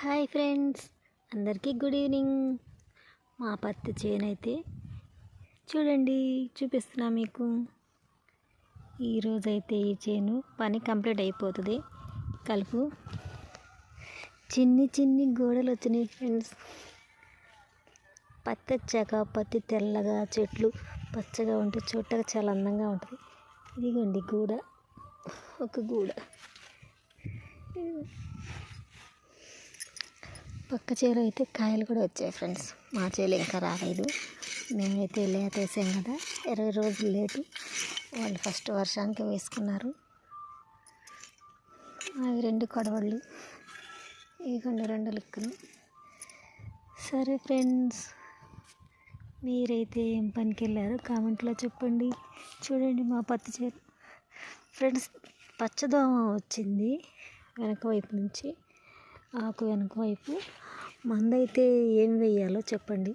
Hi friends అందరికీ good evening. మా పత్తి చేను అయితే చూడండి చూపిస్తున్నా మీకు. ఈరోజైతే ఈ చేను పని కంప్లీట్ అయిపోతుంది. కలుపు. చిన్ని చిన్ని గోడలు వచ్చినాయి ఫ్రెండ్స్. పత్తి వచ్చాక పత్తి తెల్లగా చెట్లు పచ్చగా ఉంటే చూడటానికి చాలా అందంగా ఉంటుంది. ఇదిగోండి గూడ. ఒక గూడ. పక్క చేలో అయితే కాయలు కూడా వచ్చాయి ఫ్రెండ్స్. మా చేలో ఇంకా రాలేదు. మేమైతే లేత వేసాం కదా. ఇరవై రోజులు లేటు వాళ్ళు ఫస్ట్ వర్షానికి వేసుకున్నారు. అవి రెండు కొడవళ్ళు ఇదిగోండి రెండు లిక్కులు. సరే ఫ్రెండ్స్ మీరైతే ఏం పనికి వెళ్ళారో కామెంట్లో చెప్పండి. చూడండి మా పత్తి చేరు ఫ్రెండ్స్ పచ్చదోమ వచ్చింది వెనక వైపు నుంచి. ఆకు వెనుక వైపు మందైతే ఏం వేయాలో చెప్పండి.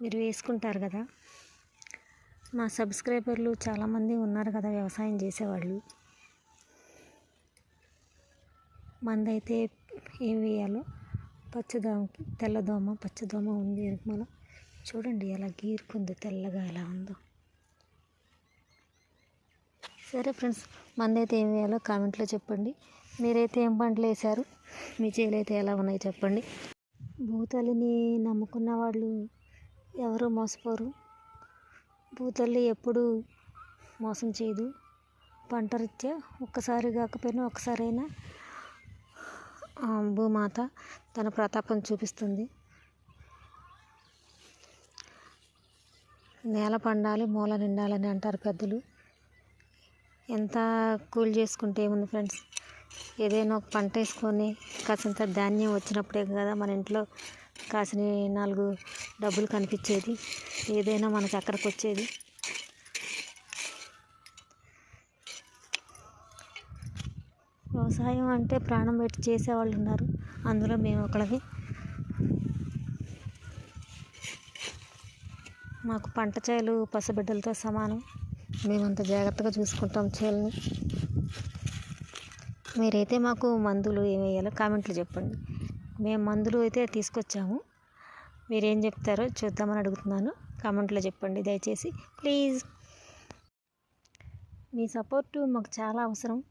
మీరు వేసుకుంటారు కదా. మా సబ్స్క్రైబర్లు చాలామంది ఉన్నారు కదా వ్యవసాయం చేసేవాళ్ళు. మందైతే ఏం వేయాలో పచ్చదోమకి తెల్లదోమ పచ్చదోమ ఉంది మనం చూడండి ఎలా గీరుకుందో తెల్లగా ఎలా ఉందో. సరే ఫ్రెండ్స్ మందైతే ఏం వేయాలో కామెంట్లో చెప్పండి. మీరైతే ఏం పంటలు వేశారు? మీ చేలైతే ఎలా ఉన్నాయి చెప్పండి. భూతల్లిని నమ్ముకున్న వాళ్ళు ఎవరు మోసపోరు. భూతల్లి ఎప్పుడు మోసం చేయదు. పంట రీత్యా ఒక్కసారి కాకపోయినా ఒక్కసారైనా భూమాత తన ప్రతాపం చూపిస్తుంది. నేల పండాలి మూల నిండాలని అంటారు పెద్దలు. ఎంత కూలి చేసుకుంటే ఏముంది ఫ్రెండ్స్? ఏదైనా ఒక పంట వేసుకొని కాసింత ధాన్యం వచ్చినప్పుడే కదా మన ఇంట్లో కాసిన నాలుగు డబ్బులు కనిపించేది. ఏదైనా మనకి అక్కడికి వచ్చేది. వ్యవసాయం అంటే ప్రాణం పెట్టి చేసేవాళ్ళు ఉన్నారు. అందులో మేము ఒకళ్ళవి మాకు పంట చేలు పసిబిడ్డలతో సమానం. మేమంత జాగ్రత్తగా చూసుకుంటాం చేలని. మీరైతే మాకు మందులు ఏమి వేయాలో కామెంట్లు చెప్పండి. మేము మందులు అయితే తీసుకొచ్చాము. మీరేం చెప్తారో చూద్దామని అడుగుతున్నాను. కామెంట్లో చెప్పండి దయచేసి. ప్లీజ్. మీ సపోర్టు మాకు చాలా అవసరం.